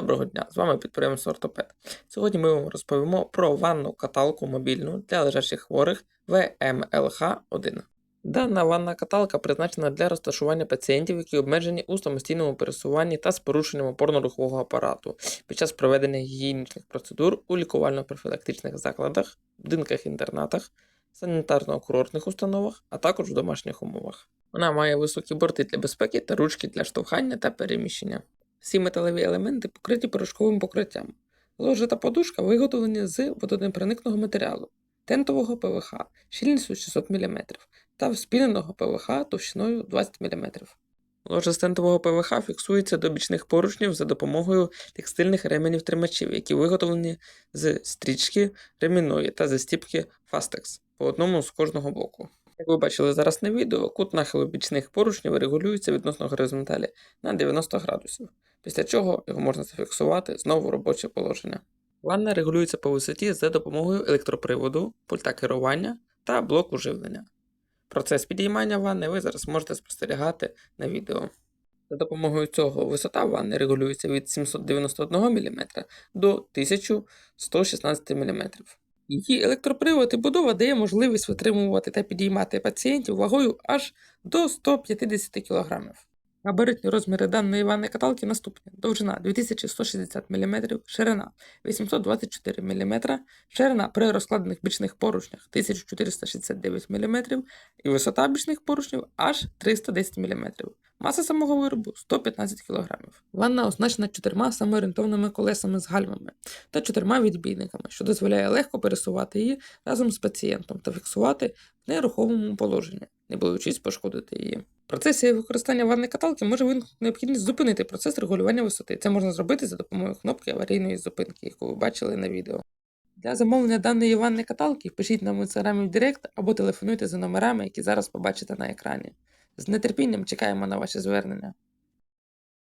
Доброго дня! З вами підприємство Ортопед. Сьогодні ми вам розповімо про ванну каталку мобільну для лежачих хворих ВМЛХ-1. Дана ванна каталка призначена для розташування пацієнтів, які обмежені у самостійному пересуванні та з порушенням опорно-рухового апарату під час проведення гігієнічних процедур у лікувально-профілактичних закладах, будинках-інтернатах, санітарно-курортних установах, а також в домашніх умовах. Вона має високі борти для безпеки та ручки для штовхання та переміщення. Всі металеві елементи покриті порошковим покриттям. Ложе та подушка виготовлені з водонепроникного матеріалу, тентового ПВХ щільністю 600 мм та вспіненого ПВХ товщиною 20 мм. Ложе з тентового ПВХ фіксується до бічних поручнів за допомогою текстильних ременів тримачів, які виготовлені з стрічки ремінної та застіпки Fastex по одному з кожного боку. Як ви бачили зараз на відео, кут нахилу бічних поручнів регулюється відносно горизонталі на 90 градусів, після чого його можна зафіксувати знову в робоче положення. Ванна регулюється по висоті за допомогою електроприводу, пульта керування та блоку живлення. Процес підіймання ванни ви зараз можете спостерігати на відео. За допомогою цього висота ванни регулюється від 791 мм до 1116 мм. Її електропривод і будова дає можливість витримувати та підіймати пацієнтів вагою аж до 150 кг. Габаритні розміри даної ванної каталки наступні: довжина 2160 мм, ширина 824 мм, ширина при розкладених бічних поручнях 1469 мм і висота бічних поручнів аж 310 мм. Маса самого виробу 115 кг. Ванна оснащена чотирма самоорієнтовними колесами з гальмами та чотирма відбійниками, що дозволяє легко пересувати її разом з пацієнтом та фіксувати в нерухомому положенні, не боючись пошкодити її. Процесі використання ванної каталки може виникнути необхідність зупинити процес регулювання висоти. Це можна зробити за допомогою кнопки аварійної зупинки, яку ви бачили на відео. Для замовлення даної ванної каталки пишіть нам в інстаграмі в Директ або телефонуйте за номерами, які зараз побачите на екрані. З нетерпінням чекаємо на ваші звернення.